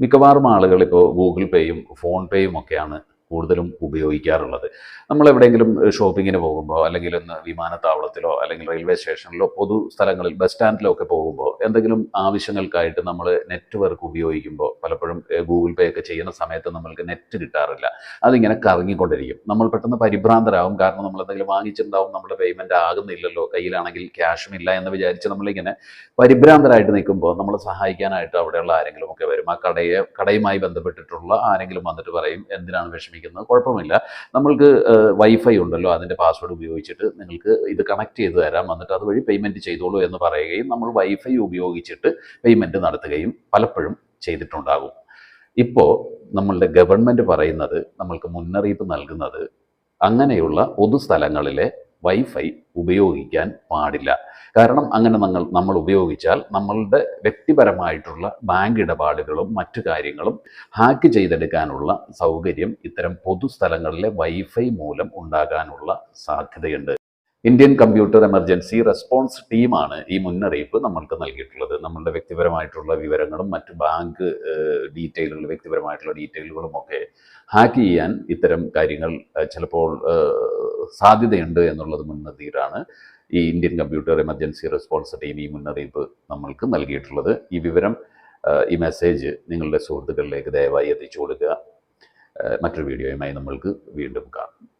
മിക്കവാറും ആളുകൾ ഇപ്പോൾ ഗൂഗിൾ പേയും ഫോൺ പേയും ഒക്കെയാണ് കൂടുതലും ഉപയോഗിക്കാറുള്ളത്. നമ്മൾ എവിടെയെങ്കിലും ഷോപ്പിങ്ങിന് പോകുമ്പോൾ അല്ലെങ്കിൽ ഒന്ന് വിമാനത്താവളത്തിലോ അല്ലെങ്കിൽ റെയിൽവേ സ്റ്റേഷനിലോ പൊതു സ്ഥലങ്ങളിൽ ബസ് സ്റ്റാൻഡിലോ ഒക്കെ പോകുമ്പോൾ എന്തെങ്കിലും ആവശ്യങ്ങൾക്കായിട്ട് നമ്മൾ നെറ്റ്വർക്ക് ഉപയോഗിക്കുമ്പോൾ പലപ്പോഴും ഗൂഗിൾ പേ ഒക്കെ ചെയ്യുന്ന സമയത്ത് നമ്മൾക്ക് നെറ്റ് കിട്ടാറില്ല. അതിങ്ങനെ കറങ്ങിക്കൊണ്ടിരിക്കും. നമ്മൾ പെട്ടെന്ന് പരിഭ്രാന്തരാകും. കാരണം നമ്മൾ എന്തെങ്കിലും വാങ്ങിച്ചിട്ടുണ്ടാവും നമ്മുടെ പേയ്മെന്റ് ആകുന്നില്ലല്ലോ കയ്യിലാണെങ്കിൽ ക്യാഷും ഇല്ല എന്ന് വിചാരിച്ച് നമ്മളിങ്ങനെ പരിഭ്രാന്തരായിട്ട് നിൽക്കുമ്പോൾ നമ്മളെ സഹായിക്കാനായിട്ട് അവിടെയുള്ള ആരെങ്കിലും ഒക്കെ വരും. ആ കടയെ കടയുമായി ബന്ധപ്പെട്ടിട്ടുള്ള ആരെങ്കിലും വന്നിട്ട് പറയും എന്തിനാണ് വിഷമിക്കുന്നത് കുഴപ്പമില്ല നമ്മൾക്ക് വൈഫൈ ഉണ്ടല്ലോ അതിന്റെ പാസ്വേഡ് ഉപയോഗിച്ചിട്ട് നിങ്ങൾക്ക് ഇത് കണക്ട് ചെയ്ത് തരാം. എന്നിട്ട് അതുവഴി പേയ്മെന്റ് ചെയ്തോളൂ എന്ന് പറയുകയും നമ്മൾ വൈഫൈ ഉപയോഗിച്ചിട്ട് പേയ്മെന്റ് നടത്തുകയും പലപ്പോഴും ചെയ്തിട്ടുണ്ടാകും. ഇപ്പോൾ നമ്മളുടെ ഗവൺമെന്റ് പറയുന്നത് നമ്മൾക്ക് മുന്നറിയിപ്പ് നൽകുന്നത് അങ്ങനെയുള്ള പൊതുസ്ഥലങ്ങളിലെ വൈഫൈ ഉപയോഗിക്കാൻ പാടില്ല. കാരണം അങ്ങനെ നമ്മൾ നമ്മൾ ഉപയോഗിച്ചാൽ നമ്മളുടെ വ്യക്തിപരമായിട്ടുള്ള ബാങ്ക് ഇടപാടുകളും മറ്റു കാര്യങ്ങളും ഹാക്ക് ചെയ്തെടുക്കാനുള്ള സൗകര്യം ഇത്തരം പൊതുസ്ഥലങ്ങളിലെ വൈഫൈ മൂലം ഉണ്ടാകാനുള്ള സാധ്യതയുണ്ട്. ഇന്ത്യൻ കമ്പ്യൂട്ടർ എമർജൻസി റെസ്പോൺസ് ടീമാണ് ഈ മുന്നറിയിപ്പ് നമ്മൾക്ക് നൽകിയിട്ടുള്ളത്. നമ്മളുടെ വ്യക്തിപരമായിട്ടുള്ള വിവരങ്ങളും മറ്റ് ബാങ്ക് ഡീറ്റെയിലുകൾ വ്യക്തിപരമായിട്ടുള്ള ഡീറ്റെയിലുകളും ഒക്കെ ഹാക്ക് ചെയ്യാൻ ഇത്തരം കാര്യങ്ങൾ ചിലപ്പോൾ സാധ്യതയുണ്ട് എന്നുള്ളത് മുൻനിർത്തിയിട്ടാണ് ഈ Indian computer emergency response team ഈ മുന്നറിയിപ്പ് നമ്മൾക്ക് നൽകിയിട്ടുള്ളത്. ഈ വിവരം ഈ മെസ്സേജ് നിങ്ങളുടെ സുഹൃത്തുക്കളിലേക്ക് ദയവായി എത്തിച്ചു കൊടുക്കുക മറ്റൊരു വീഡിയോയുമായി നമ്മൾക്ക് വീണ്ടും കാണാം.